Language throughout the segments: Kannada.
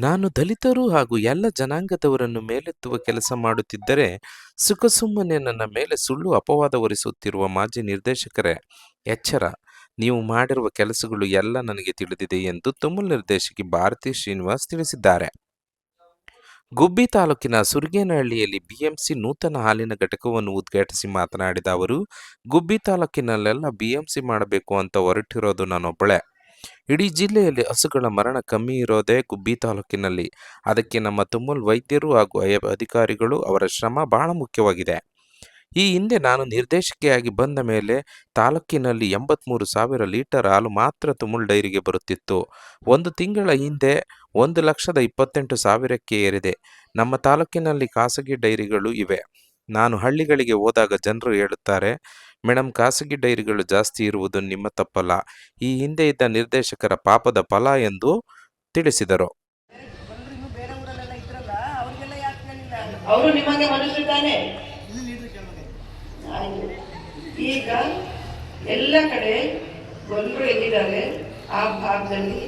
ನಾನು ದಲಿತರು ಹಾಗೂ ಎಲ್ಲ ಜನಾಂಗದವರನ್ನು ಮೇಲೆತ್ತುವ ಕೆಲಸ ಮಾಡುತ್ತಿದ್ದರೆ ಸುಖಸುಮ್ಮನೆ ನನ್ನ ಮೇಲೆ ಸುಳ್ಳು ಅಪವಾದ ಹೊರಿಸುತ್ತಿರುವ ಮಾಜಿ ನಿರ್ದೇಶಕರೇ, ಎಚ್ಚರ. ನೀವು ಮಾಡಿರುವ ಕೆಲಸಗಳು ಎಲ್ಲ ನನಗೆ ತಿಳಿದಿದೆ ಎಂದು ತುಮುಲ್ ನಿರ್ದೇಶಕಿ ಭಾರತಿ ಶ್ರೀನಿವಾಸ್ ತಿಳಿಸಿದ್ದಾರೆ. ಗುಬ್ಬಿ ತಾಲೂಕಿನ ಸುರಗೇನಹಳ್ಳಿಯಲ್ಲಿ ಬಿಎಂಸಿ ನೂತನ ಹಾಲಿನ ಘಟಕವನ್ನು ಉದ್ಘಾಟಿಸಿ ಮಾತನಾಡಿದ ಅವರು, ಗುಬ್ಬಿ ತಾಲೂಕಿನಲ್ಲೆಲ್ಲ ಬಿಎಂಸಿ ಮಾಡಬೇಕು ಅಂತ ಹೊರಟಿರೋದು ನಾನೊಬ್ಬಳೇ. ಇಡೀ ಜಿಲ್ಲೆಯಲ್ಲಿ ಹಸುಗಳ ಮರಣ ಕಮ್ಮಿ ಇರೋದೇ ಗುಬ್ಬಿ ತಾಲೂಕಿನಲ್ಲಿ. ಅದಕ್ಕೆ ನಮ್ಮ ತುಮುಲ್ ವೈದ್ಯರು ಹಾಗೂ ಅಧಿಕಾರಿಗಳು ಅವರ ಶ್ರಮ ಬಹಳ ಮುಖ್ಯವಾಗಿದೆ. ಈ ಹಿಂದೆ ನಾನು ನಿರ್ದೇಶಕಿಯಾಗಿ ಬಂದ ಮೇಲೆ ತಾಲೂಕಿನಲ್ಲಿ ಎಂಬತ್ಮೂರು ಸಾವಿರ ಲೀಟರ್ ಹಾಲು ಮಾತ್ರ ತುಮುಲ್ ಡೈರಿಗೆ ಬರುತ್ತಿತ್ತು. ಒಂದು ತಿಂಗಳ ಹಿಂದೆ ಒಂದು ಲಕ್ಷದ ಇಪ್ಪತ್ತೆಂಟು ಸಾವಿರಕ್ಕೆ ಏರಿದೆ. ನಮ್ಮ ತಾಲೂಕಿನಲ್ಲಿ ಖಾಸಗಿ ಡೈರಿಗಳು ಇವೆ. ನಾನು ಹಳ್ಳಿಗಳಿಗೆ ಹೋದಾಗ ಜನರು ಹೇಳುತ್ತಾರೆ ಮೇಡಮ್ ಖಾಸಗಿ ಡೈರಿಗಳು ಜಾಸ್ತಿ ಇರುವುದು ನಿಮ್ಮ ತಪ್ಪಲ್ಲ. ಈ ಹಿಂದೆ ಇದ್ದ ನಿರ್ದೇಶಕರ ಪಾಪದ ಫಲ ಎಂದು ತಿಳಿಸಿದರು. ಈಗ ಎಲ್ಲ ಕಡೆ ಬಂದರು ಎಲ್ಲಿದ್ದಾರೆ? ಆ ಭಾಗದಲ್ಲಿ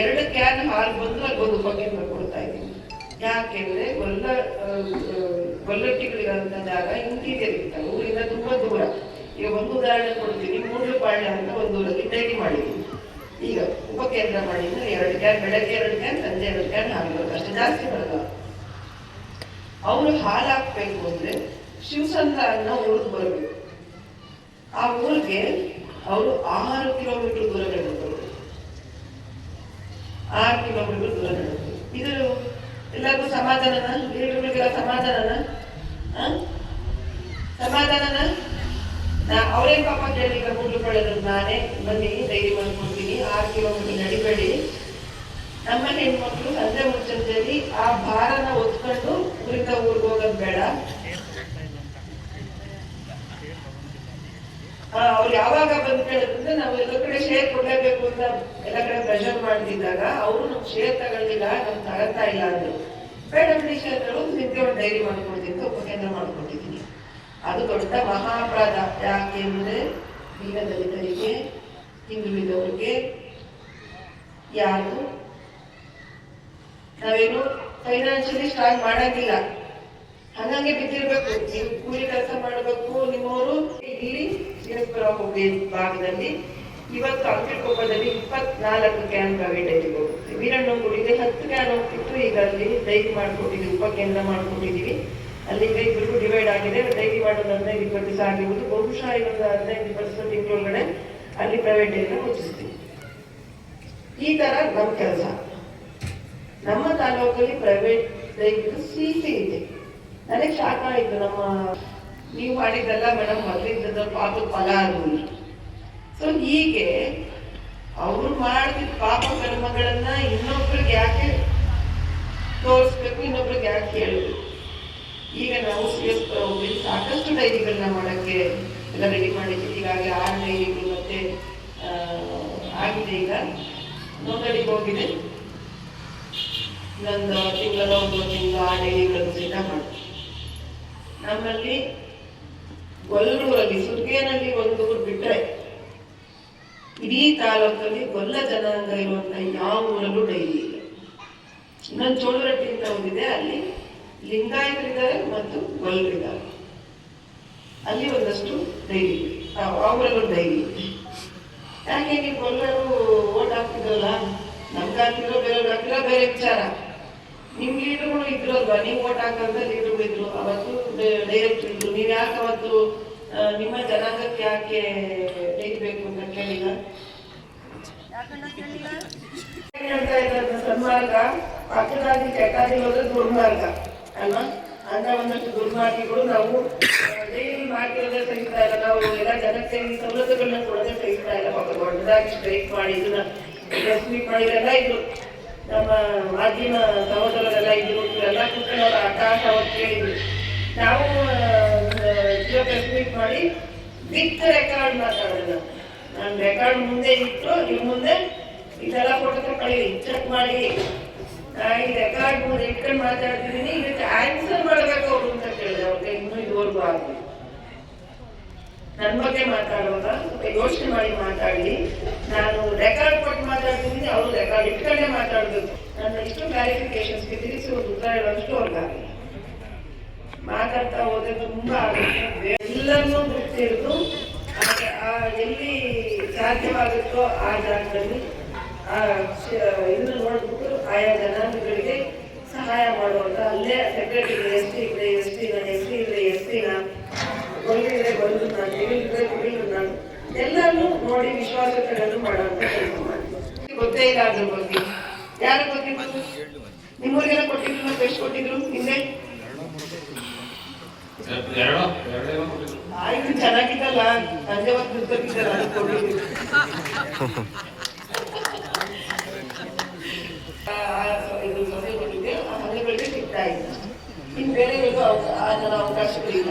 ಎರಡು ಕ್ಯಾನ್ ಹಾಲು ಬಂದು ಅಲ್ಲಿ ಒಂದು ಬಗ್ಗೆ ಕೊಡ್ತಾ ಇದ್ದೀನಿ. ಯಾಕೆಂದ್ರೆ ಗೊಲ್ಲ ಜಾಗ ಇಂಟೀರಿಯರ್ ಇರ್ತವೆ ಊರಿಂದ ತುಂಬಾ ದೂರ. ಈಗ ಒಂದು ಉದಾಹರಣೆ ಕೊಡ್ತೀನಿ ಮೂಡ್ಲಪಾಳ್ಯ ಅಂತ ಒಂದು ಊರಲ್ಲಿ ಡೈರಿ ಮಾಡಿದ್ದೀನಿ ಈಗ ಉಪಕೇಂದ್ರ ಮಾಡಿದ್ರೆ ಎರಡು ಕ್ಯಾನ್, ಬೆಳಗ್ಗೆ ಎರಡು ಕ್ಯಾನ್, ಸಂಜೆ ಎರಡು ಕ್ಯಾನ್ ಆಗಿರೋದು ಅಷ್ಟು ಜಾಸ್ತಿ ಬರಲ್ಲ. ಅವರು ಹಾಲು ಹಾಕ್ಬೇಕು ಅಂದ್ರೆ ಶಿವಸಂತ ಅನ್ನೋ ಊರಿಗೆ ಬರಬೇಕು. ಆ ಊರಿಗೆ ಅವರು ಆರು ಕಿಲೋಮೀಟರ್ ದೂರ ನಡೆದ್ರು ಆರು ಕಿಲೋಮೀಟರ್ ದೂರ ನಡೆದ್ರು ಇದು ಎಲ್ಲರಿಗೂ ಸಮಾಧಾನನ? ಲೀಡರ್ಗಳಿಗೆಲ್ಲ ಸಮಾಧಾನನ? ಸಮಾಧಾನನ? ನಾ ಅವರೇ ಪಾಪ ಕೇಳಿ ಕೂಡ್ಕೊಳ್ಳೋದು ನಾನೇ ಬನ್ನಿ ಡೈರಿ ಮಾಡ್ಕೊಡ್ತೀನಿ ಆರು ಕಿಲೋಮೀಟರ್ ನಡಿಬೇಡಿ. ನಮ್ಮ ಹೆಣ್ಮಕ್ಳು ಸಂಜೆ ಮುಂಚೆಯಲ್ಲಿ ಆ ಭಾರನ ಹೊತ್ಕೊಂಡು ಊರಿಂದ ಊರಿಗೆ ಹೋಗೋದು ಬೇಡ. ಅವ್ರು ಯಾವಾಗ ಬಂದು ಕೇಳಿದ್ರೆ ನಾವು ಎಲ್ಲ ಕಡೆ ಶೇರ್ ಕೊಡ್ಲೇಬೇಕು ಅಂತ ಎಲ್ಲ ಕಡೆ ಪ್ರೆಷರ್ ಮಾಡ್ತಿದ್ದಾಗ, ಅವರು ನಮ್ಗೆ ಶೇರ್ ತಗೊಳ್ಳಿಲ್ಲ ನಮ್ಗೆ ತಗತ್ತಾ ಇಲ್ಲ ಅಂದ್ರು. ಬೇಡ ತಗೊಂಡು ನಿಂತೆ ಒಂದು ಡೈರಿ ಮಾಡಿಕೊಡ್ತೀನಿ ಉಪಕೇಂದ್ರ ಮಾಡಿಕೊಟ್ಟಿದ್ದೀನಿ. ಅದು ದೊಡ್ಡ ಮಹಾಪ್ರಾಧ ಯಾಕೆ ಯಾಕೆಂದ್ರೆ ಈಗ ದಲಿತರಿಗೆ ಹಿಂದುಳಿದವರಿಗೆ ಯಾರು ನಾವೇನು ಫೈನಾನ್ಷಿಯಲಿ ಸ್ಟ್ರಾಂಗ್ ಮಾಡಂಗಿಲ್ಲ. ಹಂಗಂಗೆ ಬಿದ್ದಿರ್ಬೇಕು, ನೀವು ಕೂಲಿ ಕೆಲಸ ಮಾಡಬೇಕು, ನಿಮ್ಮವರು ಇಲ್ಲಿ ಶ್ರೀನಿಸ್ಪುರ ಹೋಗಿ ಭಾಗದಲ್ಲಿ ಇವತ್ತು ಅಂಕಲ್ಕೊಪ್ಪದಲ್ಲಿ ಇಪ್ಪತ್ನಾಲ್ಕು ಕ್ಯಾನ್ ಪ್ರೈವೇಟ್ ಡೈರಿಗೆ ವೀರಣ್ಣ ವೀರಣ್ಣಗುಡಿಗೆ ಹತ್ತು ಕ್ಯಾನ್ ಹೋಗ್ತಿತ್ತು. ಈಗ ಅಲ್ಲಿ ಡೈರಿ ಮಾಡ್ಕೊಟ್ಟಿದ್ದೀವಿ. ಉಪಕೇಂದ್ರ ಮಾಡ್ಕೊಟ್ಟಿದ್ದೀವಿ. ಅಲ್ಲಿ ಇಬ್ಬರಿಗೂ ಡಿವೈಡ್ ಆಗಿದೆ. ಡೈರಿ ಮಾಡೋದು ಹದಿನೈದು, ಇಪ್ಪತ್ತು ದಿವಸ ಆಗಿರ್ಬೋದು. ಬಹುಶಃ ಇನ್ನೊಂದು ಹದಿನೈದು, ಇಪ್ಪತ್ತು ತಿಂಗಳೊಳಗಡೆ ಅಲ್ಲಿ ಪ್ರೈವೇಟ್ ಡೈರಿನ ಮುಚ್ಚಿಸ್ತೀವಿ ಈ ತರ ನಮ್ಮ ಕೆಲಸ. ನಮ್ಮ ತಾಲೂಕಲ್ಲಿ ಪ್ರೈವೇಟ್ ಡೈರಿ ಸಿ ಸಿ ಇದೆ. ನನಗೆ ಶಾಖ ಆಯಿತು. ನಮ್ಮ, ನೀವು ಮಾಡಿದ್ದೆಲ್ಲ ಮೇಡಮ್ ಮೊದಲಿದ್ದ ಪಾಪದ ಫಲ ಅದು ಸೊ ಹೀಗೆ ಅವ್ರು ಮಾಡಿದ ಪಾಪ ಕರ್ಮಗಳನ್ನ ಇನ್ನೊಬ್ರಿಗೆ ಯಾಕೆ ತೋರಿಸ್ಬೇಕು, ಇನ್ನೊಬ್ರಿಗೆ ಯಾಕೆ ಹೇಳಬೇಕು? ಈಗ ನಾವು ಸಾಕಷ್ಟು ಡೈರಿಗಳನ್ನ ಮಾಡಕ್ಕೆ ಎಲ್ಲ ರೆಡಿ ಮಾಡಿದ್ದೀವಿ. ಈಗಾಗಲೇ ಆರು ಡೈರಿಗಳು ಮತ್ತೆ ಆಗಿದೆ ಈಗ. ನೋಂದಣಿಗೆ ಹೋಗಿದೆ. ಇನ್ನೊಂದು ತಿಂಗಳ, ಒಂದು ತಿಂಗಳು ಆ ಡೈರಿಗಳನ್ನು ಸಿದ್ಧ ಮಾಡಿ ನಮ್ಮಲ್ಲಿ ಗೊಲ್ಲೂರಲ್ಲಿ, ಸುರ್ಗೇನಲ್ಲಿ ಒಂದು ಊರು ಬಿಟ್ಟರೆ ಇಡೀ ತಾಲೂಕಲ್ಲಿ ಗೊಲ್ಲ ಜನಾಂಗ ಇರುವಂತ ಯಾವ ಊರಲ್ಲೂ ಡೈರಿ ಇಲ್ಲ. ಇನ್ನೊಂದು ಚೋಳರಟ್ಟಿ ಅಂತ ಒಂದಿದೆ ಅಲ್ಲಿ ಲಿಂಗಾಯತರಿದ್ದಾರೆ ಮತ್ತು ಗೊಲ್ಲರಿದ್ದಾರೆ ಅಲ್ಲಿ ಒಂದಷ್ಟು ಡೈರಿ ಊರಲ್ಲೂ ಡೈರಿ ಯಾಕೆ ನೀವು ಗೊಲ್ಲರು ಓಟ್ ಹಾಕ್ತಿದ್ರಲ್ಲ? ನಮ್ಗೆ ಹಾಕಿರೋ ಬೇರೆ ಹಾಕಿರೋ ಬೇರೆ ವಿಚಾರ. ನಿಮ್ ಲೀಡರ್ಗಳು ಇದ್ರಲ್ವಾ ನೀವು ಓಟ್ ಹಾಕಂತ ಲೀಡರ್ಗಳು ಇದ್ರು. ಅವತ್ತು ಡೈರೆಕ್ಟ್ ಇದ್ರು. ನೀವು ಯಾಕೆ ಅವತ್ತು ನಿಮ್ಮ ಜನಾಂಗಕ್ಕೆ ಯಾಕೆ ಬೇಕು ಅಂತ ಕೇಳಿಲ್ಲ. ಹೇಳ್ತಾ ಇದ್ದಾರೆ ಸನ್ಮಾರ್ಗ ಪಕ್ಕದಾಗಿ ಕೆಟ್ಟಾಗಿ ಹೋದ್ರೆ ದುರ್ಮಾರ್ಗ, ಅಲ್ವಾ? ಅಂತ ಒಂದಷ್ಟು ದುರ್ಮಾರ್ಗಿಗಳು ನಾವು ಡೈಲಿ ಮಾಡ್ತಿರೋದೇ ಸಹಿಸ್ತಾ ಇಲ್ಲ ನಾವು ಎಲ್ಲ ಜನಕ್ಕೆ ಸವಲತ್ತುಗಳನ್ನ ಕೊಡೋದೇ ಸಹಿಸ್ತಾ ಇಲ್ಲ ಪಾಪ ದೊಡ್ಡದಾಗಿ ಸ್ಟ್ರೈಕ್ ಮಾಡಿ ಇದನ್ನ ಪ್ರೆಸ್ ಮೀಟ್ ಮಾಡಿದೆಲ್ಲ ಇದ್ರು. ನಮ್ಮ ಮಾಧ್ಯಮ ಸಹೋದರರೆಲ್ಲ ಇದ್ರು ಎಲ್ಲ ಕೂತ್ಕೊಂಡು ಅವ್ರ ಆಕಾಶ ಅವ್ರು ಕೇಳಿದ್ರು. ನಾವು ಮೀಟ್ ಮಾಡಿ ವಿತ್ ರೆಕಾರ್ಡ್ ಮಾತಾಡೋದು. ನಾನು ರೆಕಾರ್ಡ್ ಮುಂದೆ ಇಟ್ಟು ನಿಮ್ಮ ಮುಂದೆ ಇದೆಲ್ಲ ಫೋಟೋ ಕಳಿ ಚೆಕ್ ಮಾಡಿ. ಈ ರೆಕಾರ್ಡ್ ಮುಂದೆ ಇಟ್ಕೊಂಡು ಮಾತಾಡ್ತಿದ್ದೀನಿ, ಇದಕ್ಕೆ ಆನ್ಸರ್ ಮಾಡಬೇಕು ಅವರು ಅಂತ ಕೇಳಿದೆ. ಅವ್ರಿಗೆ ಇನ್ನೂ ಇದುವರೆಗೂ ಆಗಲಿ ನನ್ನ ಬಗ್ಗೆ ಮಾತಾಡುವಾಗ ಯೋಚನೆ ಮಾಡಿ ಮಾತಾಡಿ. ನಾನು ರೆಕಾರ್ಡ್ ಕೊಟ್ಟು ಮಾತಾಡ್ತಿದ್ದೀನಿ, ಅವರು ರೆಕಾರ್ಡ್ ಇಟ್ಕೊಂಡೇ ಮಾತಾಡಬೇಕು. ನನ್ನ ಇಷ್ಟು ಕ್ಲಾರಿಫಿಕೇಶನ್ಸ್ಗೆ ತಿಳಿಸಿ ಒಂದು ಉತ್ತರ ಹೇಳೋಷ್ಟು ಅವ್ರಿಗಾಗಲ್ಲ ಮಾತಾಡ್ತಾ ಹೋದ್ರೆ ತುಂಬ ಆಗುತ್ತೆ. ಎಲ್ಲರನ್ನೂ ಆ, ಎಲ್ಲಿ ಸಾಧ್ಯವಾಗುತ್ತೋ ಆ ಜಾಗದಲ್ಲಿ ಇದನ್ನ ನೋಡ್ಬಿಟ್ಟು ಆಯಾ ಜನಾಂಗಗಳಿಗೆ ಸಹಾಯ ಮಾಡುವಂತ. ಅಲ್ಲೇ ಸೆಕ್ರೆಟರಿ ಎಸ್ ಟಿ ಇದ್ರೆ ಎಸ್ ಟಿನ ಎಸ್ ಟಿ ಇದ್ರೆ ಎಸ್ ಟಿನ ನಾನು ಗೊಲ್ಗನ್ನ ತಿರುಗಿದ್ರೆ ನಾನು. ಎಲ್ಲರನ್ನೂ ನೋಡಿ ವಿಶ್ವಾಸ ತಗೊಂಡು ಮಾಡುವಂತ ಕೆಲಸ ಮಾಡಿ ಗೊತ್ತೇ ಇಲ್ಲ ಅದ್ರ ಬಗ್ಗೆ. ಯಾರು ಗೊತ್ತಿತ್ತು ನಿಮ್ಮೂರಿಗೆಲ್ಲ ಕೊಟ್ಟಿದ್ರು ಎಷ್ಟು ಕೊಟ್ಟಿದ್ರು ಹಿಂದೆ ಎರಡು. ಆಯ್ತು ಚೆನ್ನಾಗಿದ್ದಲ್ಲ ಸಂಜೆ ಹೊತ್ತು ಆ, ಇದು ಕೊಟ್ಟಿದ್ದೆ ಆ ಮನೆಗಳಿಗೆ ಸಿಗ್ತಾ ಇಲ್ಲ. ಇನ್ನು ಬೇರೆ ಅವ- ಆ ಥರ ಅವಕಾಶಗಳಿಲ್ಲ.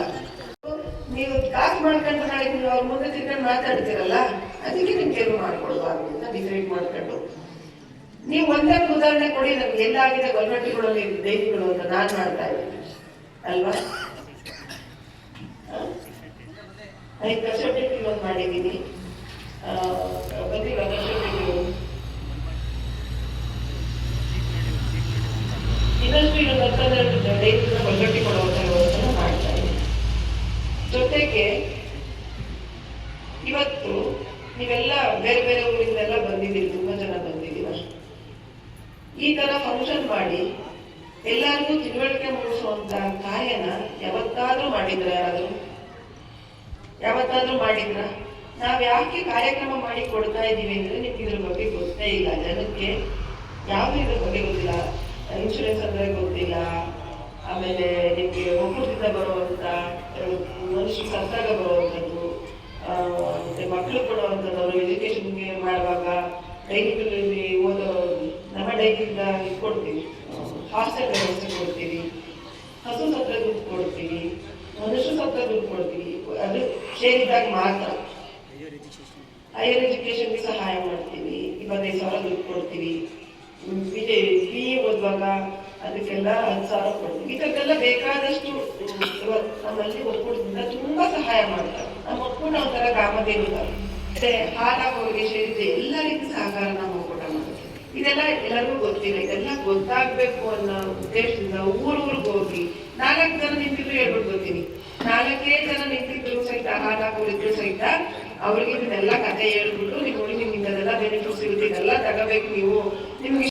ನೀವು ಕಾಸು ಮಾಡ್ಕೊಂಡು ನಾಳೆ ನೀವು ಅವ್ರ ಮುಂದೆ ಮಾತಾಡ್ತೀರಲ್ಲ ಅದಕ್ಕೆ ನಿಮ್ಗೆ ಏನು ಅಂತ ಡಿಸೈಡ್ ಮಾಡ್ಕೊಂಡು. ನೀವು ಒಂದೊಂದು ಉದಾಹರಣೆ ಕೊಡಿ ನಮ್ಗೆ ಎಲ್ಲಾಗಿದೆ ಗೌರ್ಮೆಂಟ್ಗಳಲ್ಲಿ ಡೈರಿಗಳು ಅಂತ ನಾನು ಮಾಡ್ತಾ ಇದ್ದೀನಿ. ಅಲ್ವಾ? ಐದು ಪರ್ಸೆಂಟೇಜ್ ಒಂದು ಮಾಡಿದ್ದೀನಿ ಬಂದಿಲ್ಲ ಇನ್ನಷ್ಟು ಇನ್ನೊಂದು ಹತ್ತನ್ನೆರಡು ಡೈರಿನ ಒಗ್ಗಟ್ಟಿ ಕೊಡುವಂಥ ವ್ಯವಸ್ಥೆ ಮಾಡ್ತಾ ಇದ್ದೀನಿ. ಜೊತೆಗೆ ಇವತ್ತು ನೀವೆಲ್ಲ ಬೇರೆ ಬೇರೆ ಊರಿಂದೆಲ್ಲ ಬಂದಿದ್ದೀರಿ, ತುಂಬ ಜನ ಬಂದಿದ್ದೀರ. ಈ ಥರ ಫಂಕ್ಷನ್ ಮಾಡಿ ಎಲ್ಲರಿಗೂ ತಿಳುವಳಿಕೆ ಮೂಡಿಸುವಂಥ ಕಾರ್ಯನ ಯಾವತ್ತಾದರೂ ಮಾಡಿದ್ರೆ ಯಾರಾದ್ರೂ ಯಾವತ್ತಾದ್ರೂ ಮಾಡಿದ್ರ? ನಾವ್ ಯಾಕೆ ಕಾರ್ಯಕ್ರಮ ಮಾಡಿ ಕೊಡ್ತಾ ಇದೀವಿ ಅಂದ್ರೆ ನಿಮ್ಗೆ ಇದ್ರ ಬಗ್ಗೆ ಗೊತ್ತೇ ಇಲ್ಲ. ಜನಕ್ಕೆ ಯಾವ್ದು ಇದ್ರ ಬಗ್ಗೆ ಗೊತ್ತಿಲ್ಲ. ಇನ್ಶೂರೆನ್ಸ್ ಅಂದ್ರೆ ಗೊತ್ತಿಲ್ಲ. ಆಮೇಲೆ ನಿಮ್ಗೆ ಒಕ್ಕೂಟದಿಂದ ಬರುವಂತ ಮನುಷ್ಯ ಸತ್ತಾಗ ಬರುವಂಥದ್ದು ಆ, ಮತ್ತೆ ಮಕ್ಕಳು ಕೊಡುವಂಥದ್ದು ಅವರು ಎಜುಕೇಷನ್ಗೆ ಮಾಡುವಾಗ ಡೈರಿಗಳಲ್ಲಿ ಓದೋ ನಮ್ಮ ಡೈರಿಯಿಂದ ಕೊಡ್ತೀವಿ ಹಾಸ್ಟೆಲ್ ವ್ಯವಸ್ಥೆ ಕೊಡ್ತೀವಿ ಹಸು ಸತ್ರ ದುಡ್ಡು ಕೊಡ್ತೀವಿ ಮನುಷ್ಯ ಸತ್ರ ದುಡ್ಡು ಕೊಡ್ತೀವಿ ಅದು ಸೇರಿದಾಗ ಮಾತ್ರ. ಹೈಯರ್ ಎಜುಕೇಶನ್ಗೆ ಸಹಾಯ ಮಾಡ್ತೀವಿ. ಇಪ್ಪತ್ತೈದು ಸಾವಿರ ದುಡ್ಡು ಕೊಡ್ತೀವಿ. ಬಿ ಬಿ ಎ ಓದುವಾಗ ಅದಕ್ಕೆಲ್ಲ ಹತ್ತು ಸಾವಿರ ಕೊಡ್ತೀವಿ. ಇದಕ್ಕೆಲ್ಲ ಬೇಕಾದಷ್ಟು ನಮ್ಮಲ್ಲಿ ಒಕ್ಕೂಟದಿಂದ ತುಂಬಾ ಸಹಾಯ ಮಾಡ್ತಾರೆ. ನಮ್ಮ ಒಕ್ಕೂಟ ಒಂಥರ ಗ್ರಾಮದೇವಿ ಮತ್ತೆ ಹಾಲಾಗೋರಿಗೆ ಸೇರಿದ ಎಲ್ಲ ರೀತಿ ಸಹಕಾರ ನಮ್ಮ ಒಕ್ಕೂಟ ಮಾಡುತ್ತೆ. ಇದೆಲ್ಲ ಎಲ್ಲರಿಗೂ ಗೊತ್ತಿಲ್ಲ. ಇದೆಲ್ಲ ಗೊತ್ತಾಗಬೇಕು ಅನ್ನೋ ಉದ್ದೇಶದಿಂದ ಊರೂರಿಗೆ ಹೋಗಿ ನಾಲ್ಕು ಜನ ನಿಂತಿದ್ರು ಹೇಳ್ಬಿಟ್ಟು ಬರ್ತೀನಿ. ನಾಲ್ಕೇ ಜನ ನಿಂತಿದ್ರು ಸಹಿತ ಹಾಳಾಗೋರಿದ್ರು ಸಹಿತ, ಅವ್ರಿಗೆ ಇದನ್ನೆಲ್ಲ ಕತೆ ಹೇಳ್ಬಿಟ್ಟು ನೋಡಿ ನಿಮ್ಗೆ ಇದೆಲ್ಲ ಬೆನಿಫಿಟ್ಸ್ ಇರುತ್ತೆ, ಇದೆಲ್ಲ ತಗೋಬೇಕು ನೀವು. ನಿಮ್ಗೆ